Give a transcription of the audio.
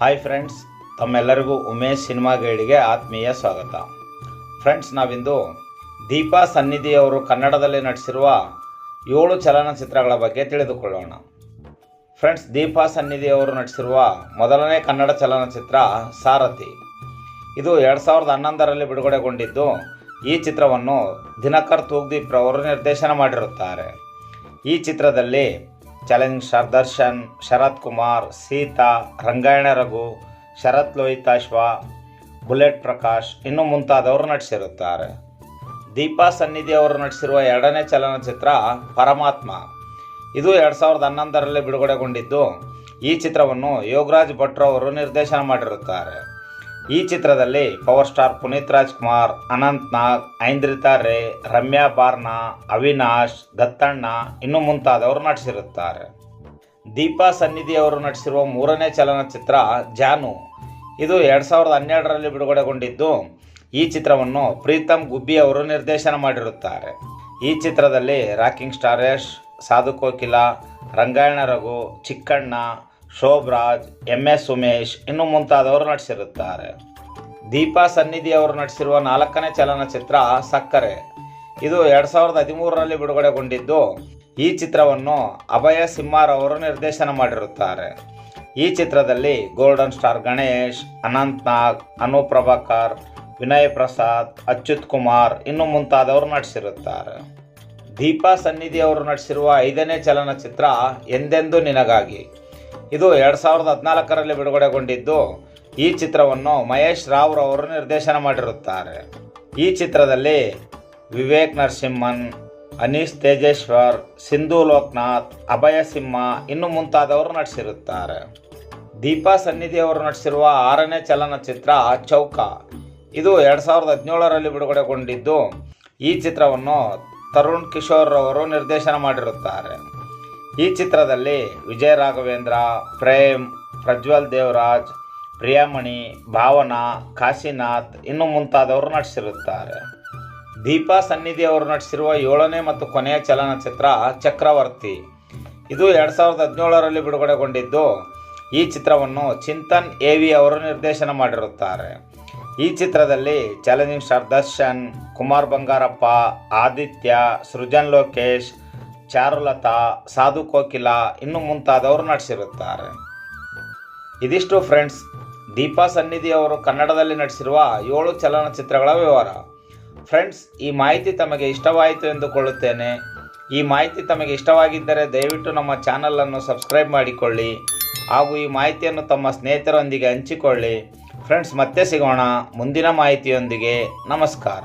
Hi friends ತಮ್ಮೆಲ್ಲರಿಗೂ Umesh cinema ಗೈಡ್ಗೆ ಆತ್ಮೀಯ ಸ್ವಾಗತ. ಫ್ರೆಂಡ್ಸ್ ನಾವಿಂದು ದೀಪಾ ಸನ್ನಿಧಿ ಅವರು ಕನ್ನಡದಲ್ಲಿ ನಟಿಸಿರುವ ಏಳು ಚಲನಚಿತ್ರಗಳ ಬಗ್ಗೆ ತಿಳಿದುಕೊಳ್ಳೋಣ. ಫ್ರೆಂಡ್ಸ್ ದೀಪಾ ಸನ್ನಿಧಿ ಅವರು ನಟಿಸಿರುವ ಮೊದಲನೇ ಕನ್ನಡ ಚಲನಚಿತ್ರ ಸಾರಥಿ. ಇದು ಎರಡು ಸಾವಿರದ ಹನ್ನೊಂದರಲ್ಲಿ ಬಿಡುಗಡೆಗೊಂಡಿದ್ದು ಈ ಚಿತ್ರವನ್ನು ದಿನಕರ್ ತೂಗ್ದೀಪ್ ರವರು ನಿರ್ದೇಶನ ಮಾಡಿರುತ್ತಾರೆ. ಈ ಚಿತ್ರದಲ್ಲಿ ಚಾಲೆಂಜ್ ಶರ್ದರ್ಶನ್ ದರ್ಶನ್ ಶರತ್ ಕುಮಾರ್ ಸೀತಾ ರಂಗಾಯಣ ರಘು ಶರತ್ ಲೋಹಿತಾಶ್ವ ಬುಲೆಟ್ ಪ್ರಕಾಶ್ ಇನ್ನು ಮುಂತಾದವರು ನಟಿಸಿರುತ್ತಾರೆ. ದೀಪಾ ಸನ್ನಿಧಿ ಅವರು ನಟಿಸಿರುವ ಎರಡನೇ ಚಲನಚಿತ್ರ ಪರಮಾತ್ಮ. ಇದು ಎರಡು ಸಾವಿರದ ಹನ್ನೊಂದರಲ್ಲಿ ಬಿಡುಗಡೆಗೊಂಡಿದ್ದು ಈ ಚಿತ್ರವನ್ನು ಯೋಗರಾಜ್ ಭಟ್ರು ಅವರು ನಿರ್ದೇಶನ ಮಾಡಿರುತ್ತಾರೆ. ಈ ಚಿತ್ರದಲ್ಲಿ ಪವರ್ ಸ್ಟಾರ್ ಪುನೀತ್ ರಾಜ್ಕುಮಾರ್ ಅನಂತ್ ನಾಗ್ ಐಂದ್ರಿತಾ ರೇ, ರಮ್ಯಾ ಬಾರ್ನಾ, ಅವಿನಾಶ್, ದತ್ತಣ್ಣ ಇನ್ನು ಮುಂತಾದವರು ನಟಿಸಿರುತ್ತಾರೆ. ದೀಪಾ ಸನ್ನಿಧಿ ಅವರು ನಟಿಸಿರುವ ಮೂರನೇ ಚಲನಚಿತ್ರ ಜಾನು. ಇದು ಎರಡು ಸಾವಿರದ ಹನ್ನೆರಡರಲ್ಲಿ ಬಿಡುಗಡೆಗೊಂಡಿದ್ದು, ಈ ಚಿತ್ರವನ್ನು ಪ್ರೀತಮ್ ಗುಬ್ಬಿ ಅವರು ನಿರ್ದೇಶನ ಮಾಡಿರುತ್ತಾರೆ. ಈ ಚಿತ್ರದಲ್ಲಿ Rocking Star Yash, Sadhu Kokila, Rangayana Raghu, Chikkanna Shobharaj M S Umesh ಇನ್ನು ಮುಂತಾದವರು ನಟಿಸಿರುತ್ತಾರೆ. ದೀಪಾ ಸನ್ನಿಧಿ ಅವರು ನಟಿಸಿರುವ ನಾಲ್ಕನೇ ಚಲನಚಿತ್ರ ಸಕ್ಕರೆ. ಇದು ಎರಡು ಸಾವಿರದ ಹದಿಮೂರರಲ್ಲಿ ಬಿಡುಗಡೆಗೊಂಡಿದ್ದು, ಈ ಚಿತ್ರವನ್ನು ಅಭಯ ಸಿಂಹಾರ್ ಅವರು ನಿರ್ದೇಶನ ಮಾಡಿರುತ್ತಾರೆ. ಈ ಚಿತ್ರದಲ್ಲಿ ಗೋಲ್ಡನ್ ಸ್ಟಾರ್ ಗಣೇಶ್, ಅನಂತ್ ನಾಗ್ ಅನು ಪ್ರಭಾಕರ್ ವಿನಯ್ ಪ್ರಸಾದ್, ಅಚ್ಯುತ್ ಕುಮಾರ್ ಇನ್ನು ಮುಂತಾದವರು ನಟಿಸಿರುತ್ತಾರೆ. ದೀಪಾ ಸನ್ನಿಧಿ ಅವರು ನಟಿಸಿರುವ ಐದನೇ ಚಲನಚಿತ್ರ ಎಂದೆಂದು ನಿನಗಾಗಿ. ಇದು ಎರಡು ಸಾವಿರದ ಹದಿನಾಲ್ಕರಲ್ಲಿ ಬಿಡುಗಡೆಗೊಂಡಿದ್ದು ಈ ಚಿತ್ರವನ್ನು ಮಹೇಶ್ ರಾವ್ ಅವರು ನಿರ್ದೇಶನ ಮಾಡಿರುತ್ತಾರೆ. ಈ ಚಿತ್ರದಲ್ಲಿ ವಿವೇಕ್ ನರಸಿಂಹನ್, ಅನೀಶ್ ತೇಜೇಶ್ವರ್, ಸಿಂಧು ಲೋಕನಾಥ್, ಅಭಯ ಸಿಂಹ ಇನ್ನು ಮುಂತಾದವರು ನಟಿಸಿರುತ್ತಾರೆ. ದೀಪಾ ಸನ್ನಿಧಿ ಅವರು ನಟಿಸಿರುವ ಆರನೇ ಚಲನಚಿತ್ರ ಚೌಕ ಇದು ಎರಡು ಸಾವಿರದ ಹದಿನೇಳರಲ್ಲಿ ಬಿಡುಗಡೆಗೊಂಡಿದ್ದು ಈ ಚಿತ್ರವನ್ನು ತರುಣ್ ಕಿಶೋರ್ ಅವರು ನಿರ್ದೇಶನ ಮಾಡಿರುತ್ತಾರೆ. ಈ ಚಿತ್ರದಲ್ಲಿ ವಿಜಯ ರಾಘವೇಂದ್ರ, ಪ್ರೇಮ್, ಪ್ರಜ್ವಲ್ ದೇವರಾಜ್, ಪ್ರಿಯಾಮಣಿ, ಭಾವನಾ, ಕಾಶಿನಾಥ್ ಇನ್ನು ಮುಂತಾದವರು ನಟಿಸಿರುತ್ತಾರೆ. ದೀಪಾ ಸನ್ನಿಧಿ ಅವರು ನಟಿಸಿರುವ ಏಳನೇ ಮತ್ತು ಕೊನೆಯ ಚಲನಚಿತ್ರ ಚಕ್ರವರ್ತಿ. ಇದು ಎರಡು ಸಾವಿರದ ಹದಿನೇಳರಲ್ಲಿ ಬಿಡುಗಡೆಗೊಂಡಿದ್ದು, ಈ ಚಿತ್ರವನ್ನು ಚಿಂತನ್ ಎ ವಿ ಅವರು ನಿರ್ದೇಶನ ಮಾಡಿರುತ್ತಾರೆ. ಈ ಚಿತ್ರದಲ್ಲಿ ಚಾಲೆಂಜಿಂಗ್ ಸ್ಟಾರ್ ದರ್ಶನ್ ಕುಮಾರ್ ಬಂಗಾರಪ್ಪ, ಆದಿತ್ಯ, ಸೃಜನ್ ಲೋಕೇಶ್ ಚಾರುಲತಾ, ಸಾಧು ಕೋಕಿಲ ಇನ್ನು ಮುಂತಾದವರು ನಟಿಸಿರುತ್ತಾರೆ. ಇದಿಷ್ಟು ಫ್ರೆಂಡ್ಸ್ ದೀಪಾ ಸನ್ನಿಧಿ ಅವರು ಕನ್ನಡದಲ್ಲಿ ನಟಿಸಿರುವ ಏಳು ಚಲನಚಿತ್ರಗಳ ವಿವರ. ಫ್ರೆಂಡ್ಸ್ ಈ ಮಾಹಿತಿ ತಮಗೆ ಇಷ್ಟವಾಯಿತು ಎಂದುಕೊಳ್ಳುತ್ತೇನೆ. ಈ ಮಾಹಿತಿ ತಮಗೆ ಇಷ್ಟವಾಗಿದ್ದರೆ ದಯವಿಟ್ಟು ನಮ್ಮ ಚಾನಲನ್ನು ಸಬ್ಸ್ಕ್ರೈಬ್ ಮಾಡಿಕೊಳ್ಳಿ. ಹಾಗೂ ಈ ಮಾಹಿತಿಯನ್ನು ತಮ್ಮ ಸ್ನೇಹಿತರೊಂದಿಗೆ ಹಂಚಿಕೊಳ್ಳಿ. ಫ್ರೆಂಡ್ಸ್ ಮತ್ತೆ ಸಿಗೋಣ. ಮುಂದಿನ ಮಾಹಿತಿಯೊಂದಿಗೆ ನಮಸ್ಕಾರ.